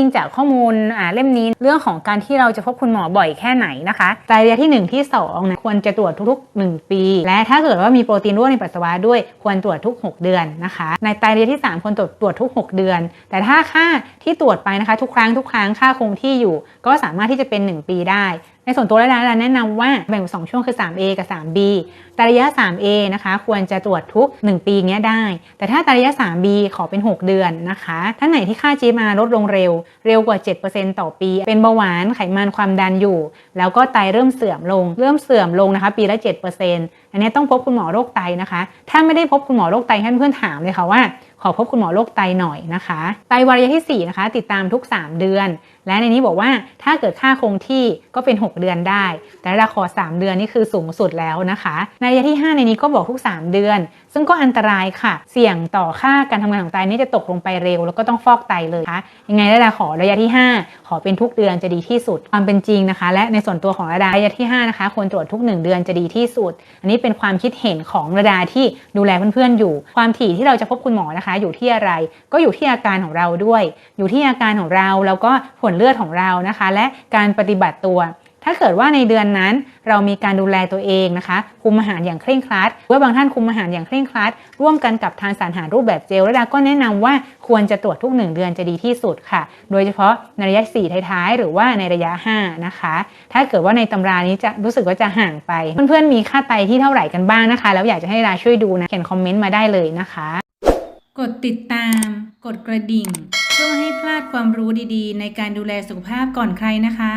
อิงจากข้อมูลเล่มนี้ เรื่องของการที่เราจะพบคุณหมอบ่อยแค่ไหนนะคะไตรระยดที่ 1 ที่2นะควรจะตรวจทุกๆ 1 ปี และถ้าเกิดว่ามีโปรตีนรั่วในปัสสาวะด้วยควรตรวจทุก 6 เดือนนะคะ ในไตรระยดที่ 3 ควรตรวจตรวจทุก 6 เดือน แต่ถ้าค่าที่ตรวจไปนะคะ ทุกครั้งทุกครั้งค่าคงที่อยู่ ก็สามารถที่จะเป็น 1 ปีได้ในส่วนตัวแล้วนะแนะนำว่าแบ่งเป็นสองช่วงคือ 3A กับ 3B แต่ระยะ 3A นะคะควรจะตรวจทุก 1 ปีเงี้ยได้ แต่ถ้าระยะ 3B ขอเป็น 6 เดือนนะคะ ท่านไหนที่ค่า GMA ลดลงเร็ว เร็วกว่า 7%ต่อปี เป็นเบาหวานไขมันความดันอยู่ แล้วก็ไตเริ่มเสื่อมลง เริ่มเสื่อมลงนะคะ ปีละ 7%อันนี้ต้องพบคุณหมอโรคไตนะคะ ถ้าไม่ได้พบคุณหมอโรคไตให้เพื่อนถามเลยค่ะว่า ขอพบคุณหมอโรคไตหน่อยนะคะ ไตวาระยะที่ 4 นะคะ ติดตามทุก 3 เดือน และในนี้บอกว่าถ้าเกิดค่าคงที่ก็เป็น 6 เดือนได้ แต่เวลาขอ 3 เดือนนี่คือสูงสุดแล้วนะคะ ในระยะที่ 5 ในนี้ก็บอกทุก 3 เดือน ซึ่งก็อันตรายค่ะ เสี่ยงต่อค่าการทำงานของไตนี่จะตกลงไปเร็ว แล้วก็ต้องฟอกไตเลยคะยังไงระดาขอระยะที่ 5 ขอเป็นทุกเดือนจะดีที่สุดความเป็นจริงนะคะ และในส่วนตัวของระดาระยะที่ 5 นะคะควรตรวจทุก 1 เดือนจะดีที่สุด อันนี้เป็นความคิดเห็นของระดาที่ดูแลเพื่อนๆอยู่ ความถี่ที่เราจะพบคุณหมอนะคะอยู่ที่อะไร ก็อยู่ที่อาการของเราด้วย อยู่ที่อาการของเราแล้วก็ผลเลือดของเรานะคะ และการปฏิบัติตัว ถ้าเกิดว่าในเดือนนั้นเรามีการดูแลตัวเองนะคะ คุมอาหารอย่างเคร่งครัดหรือบางท่านคุมอาหารอย่างเคร่งครัด ร่วมกันกับทานสารอาหารรูปแบบเจลแล้วดาก็แนะนำว่าควรจะตรวจทุก 1 เดือนจะดีที่สุดค่ะ โดยเฉพาะในระยะ 4 ท้ายๆ หรือว่าในระยะ 5 นะคะ ถ้าเกิดว่าในตำรานี้จะรู้สึกว่าจะห่างไป เพื่อนๆมีค่าไตที่เท่าไหร่กันบ้างนะคะ แล้วอยากจะให้ดาช่วยดูนะเขียนคอมเมนต์มาได้เลยนะคะ กดติดตาม กดกระดิ่ง เพื่อให้พลาดความรู้ดีๆ ในการดูแลสุขภาพก่อนใครนะคะ